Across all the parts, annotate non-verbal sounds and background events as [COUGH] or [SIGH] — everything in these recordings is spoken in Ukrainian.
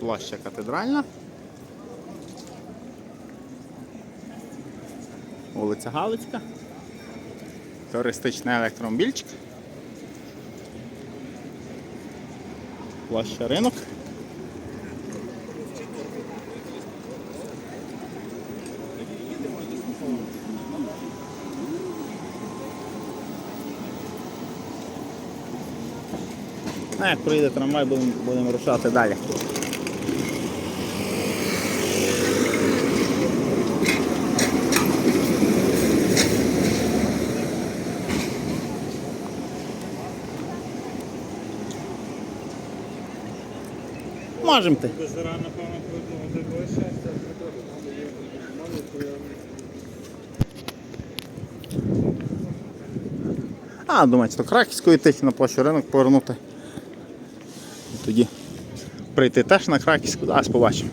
Площа катедральна. Вулиця Галицька. Туристичний електромобільчик. Площа ринок. А як прийде трамвай, будемо будемо рушати далі. Можемо ти. А, думаю, що Краківської йти на площу ринок повернути. І тоді прийти теж на Краківську, зараз побачимо.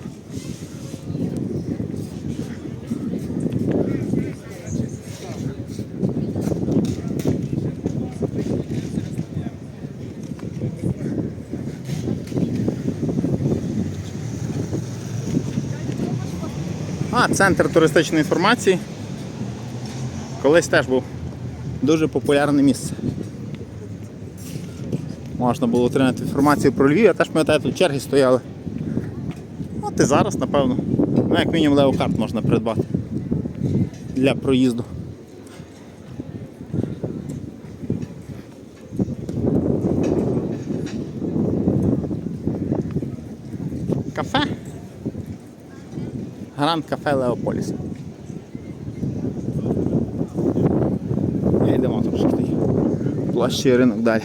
А, центр туристичної інформації. Колись теж був дуже популярне місце. Можна було отримати інформацію про Львів, я теж пам'ятаю, тут черги стояли. От і зараз, напевно. Ну, як мінімум леокарт можна придбати для проїзду. Кафе. Гранд кафе Леополіс. Йдемо трошки. Площі ринок далі.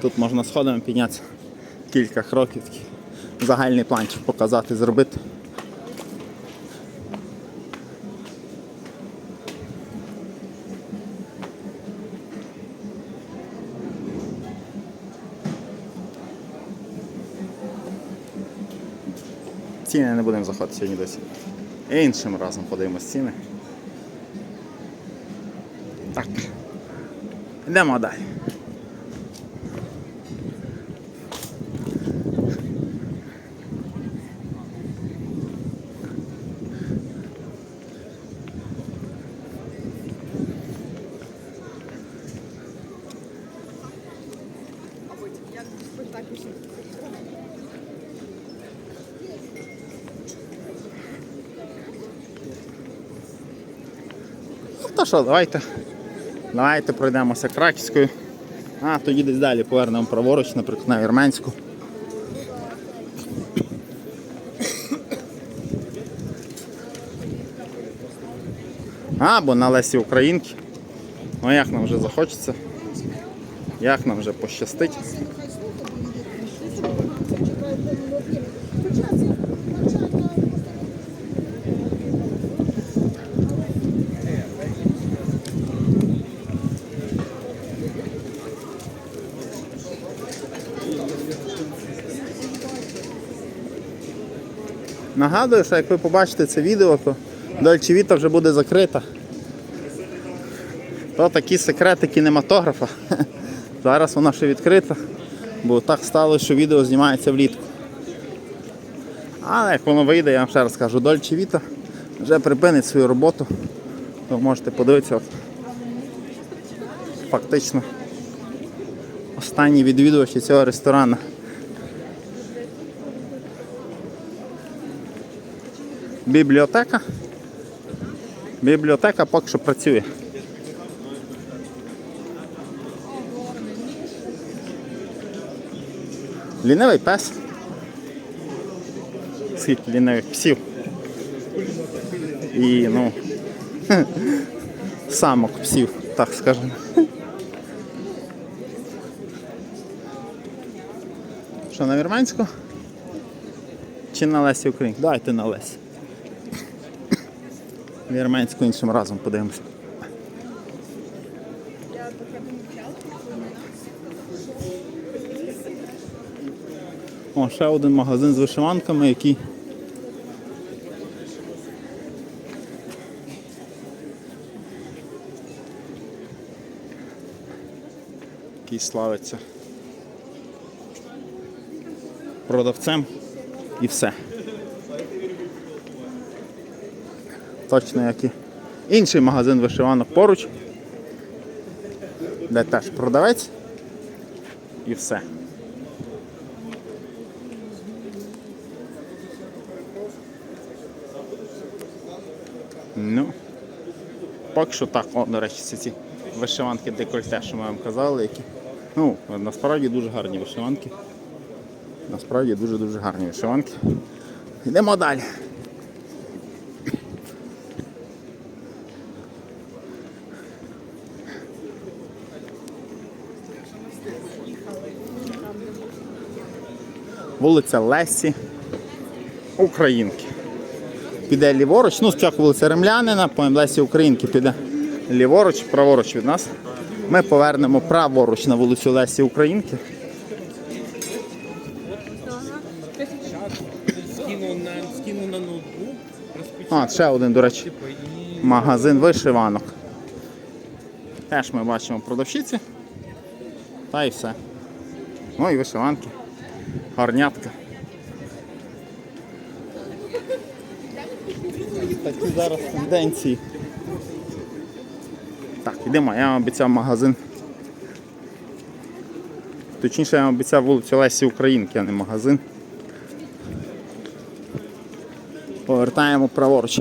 Тут можна сходами піднятися кілька кроків, загальний планчик показати, зробити. Ціни не будемо заходити сьогодні досі. Іншим разом подивимось ціни. Так. Йдемо далі. То що, давайте. Давайте пройдемося Краківською. А, тоді десь далі повернемо праворуч, наприклад, на Вірменську. Або на Лесі Українки. Ну як нам вже захочеться, як нам вже пощастить. Нагадую, що як ви побачите це відео, то Дольче Віта вже буде закрита. То такі секрети кінематографа. [LAUGHS] Зараз вона ще відкрита, бо так сталося, що відео знімається влітку. Але як воно вийде, я вам ще раз кажу, Дольче Віта вже припинить свою роботу. Ви можете подивитися. От. Фактично останні відвідувачі цього ресторану. Бібліотека. Бібліотека поки що працює. Лінивий пес. Скільки лінивих псів. І, ну, [LAUGHS] самок псів, так скажемо. Що, на вірменську? Чи на Лесі Українки? Давайте на Лесі. Вірменську іншим разом подивимося. О, ще один магазин з вишиванками, який. Який славиться продавцем і все. Точно як і інший магазин вишиванок поруч, де теж продавець і все. Ну, поки що так, о, до речі, ці, ці вишиванки декольте, що ми вам казали, які. Ну, насправді дуже гарні вишиванки. Насправді дуже-дуже гарні вишиванки. Йдемо далі. Вулиця Лесі, Українки. Піде ліворуч, ну спочатку вулиця Ремлянина, потім Лесі Українки піде ліворуч, праворуч від нас. Ми повернемо праворуч на вулицю Лесі Українки. А, ще один, до речі, типу, магазин вишиванок. Теж ми бачимо продавщиці. Та і все. Ну і вишиванки. Горнятка. Такі зараз тенденції. Так, йдемо, я вам обіцяв магазин. Точніше, я вам обіцяв вулицю Лесі Українки, а не магазин. Повертаємо праворуч.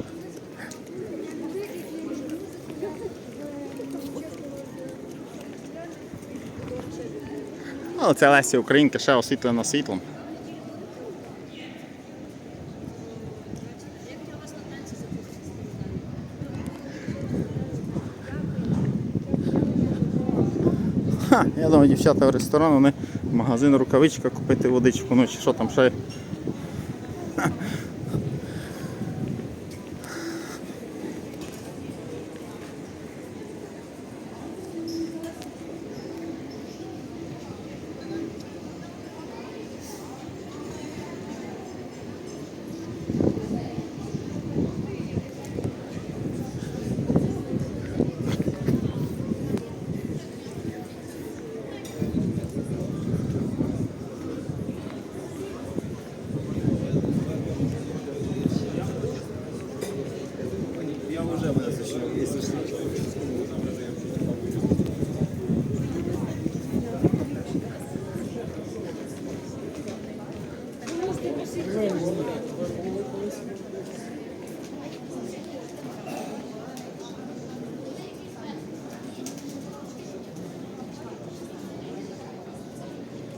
Ну, це Лесі Українка ще освітлена світлом. Ха, я думаю, дівчата в ресторан, вони в магазин рукавичка купити водичку, ну що там ще.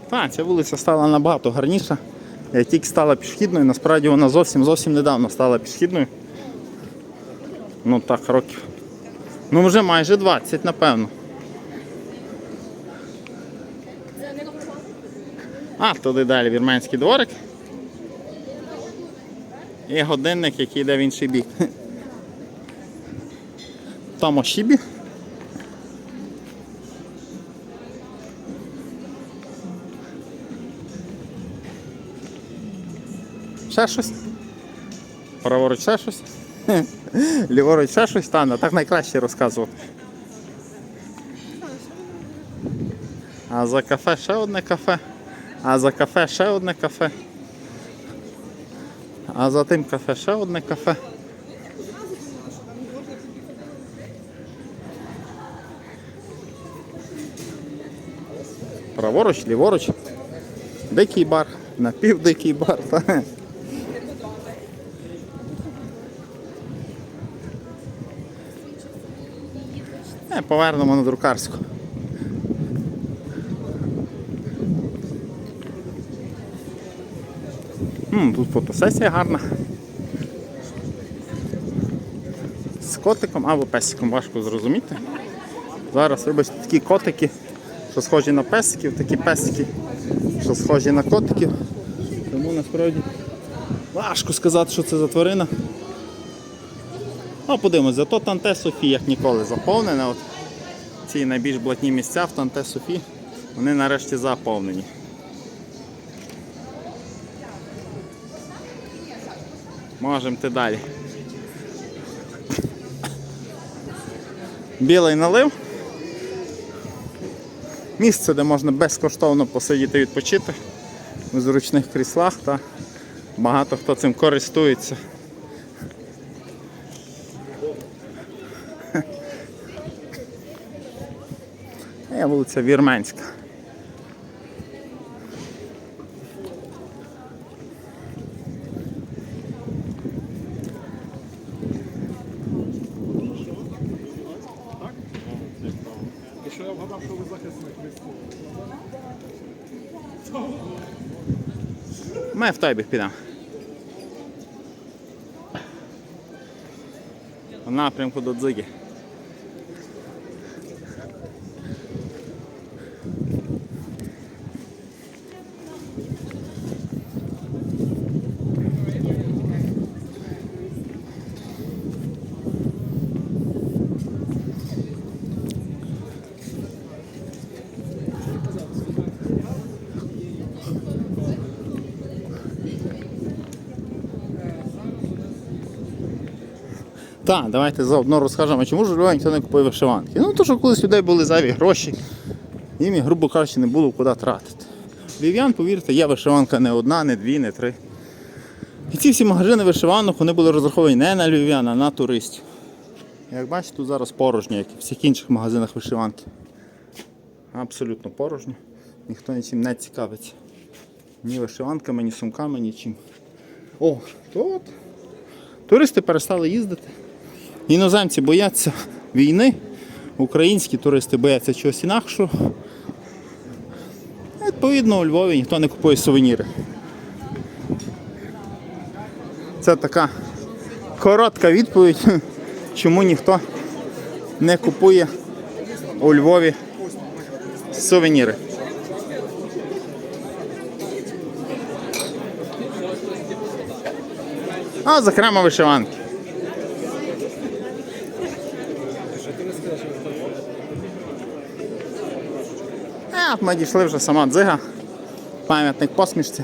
Так, ця вулиця стала набагато гарніша. Як тільки стала пішохідною, насправді вона зовсім зовсім недавно стала пішохідною. Ну так, років. Ну вже майже 20, напевно. А, туди далі вірменський дворик. І годинник, який йде в інший бік. [LAUGHS] Томошібі. Ще щось. Праворуч ще щось. [LAUGHS] [LAUGHS] Ліворуч ще щось стане, так найкраще розказувати. А за кафе ще одне кафе. А за кафе ще одне кафе. А за тим кафе ще одне кафе. Праворуч, ліворуч. Дикий бар, напівдикий бар. [LAUGHS] Та. Повернемо на друкарську. Тут фотосесія гарна. З котиком або песиком важко зрозуміти. Зараз роблять такі котики, що схожі на песиків, такі песики, що схожі на котиків. Тому насправді важко сказати, що це за тварина. Ну, подивимось, зато Танте Софі, як ніколи, заповнене. От ці найбільш блатні місця в Танте Софі, вони нарешті заповнені. Можемо йти далі. Білий налив. Місце, де можна безкоштовно посидіти відпочити у зручних кріслах та багато хто цим користується. Є вулиця Вірменська. Що я вгадав, що ви захисник військовий. Ми в той бік підемо. В напрямку до дзиги. Так, давайте заодно розкажемо, чому ж Львові ніхто не купує вишиванки. Ну, то що колись людей були зайві гроші, їм, грубо кажучи, не було куди тратити. Львів'ян, повірте, є вишиванка не одна, не дві, не три. І ці всі магазини вишиванок вони були розраховані не на львів'ян, а на туристів. Як бачите, тут зараз порожньо, як і в всіх інших магазинах вишиванки. Абсолютно порожньо. Ніхто нічим не цікавиться. Ні вишиванками, ні сумками, нічим. О, то от. Туристи перестали їздити. Іноземці бояться війни, українські туристи бояться чогось інакшого. Відповідно, у Львові ніхто не купує сувеніри. Це така коротка відповідь, чому ніхто не купує у Львові сувеніри. А, зокрема, вишиванки. Ми дійшли вже сама дзига, пам'ятник посмішці.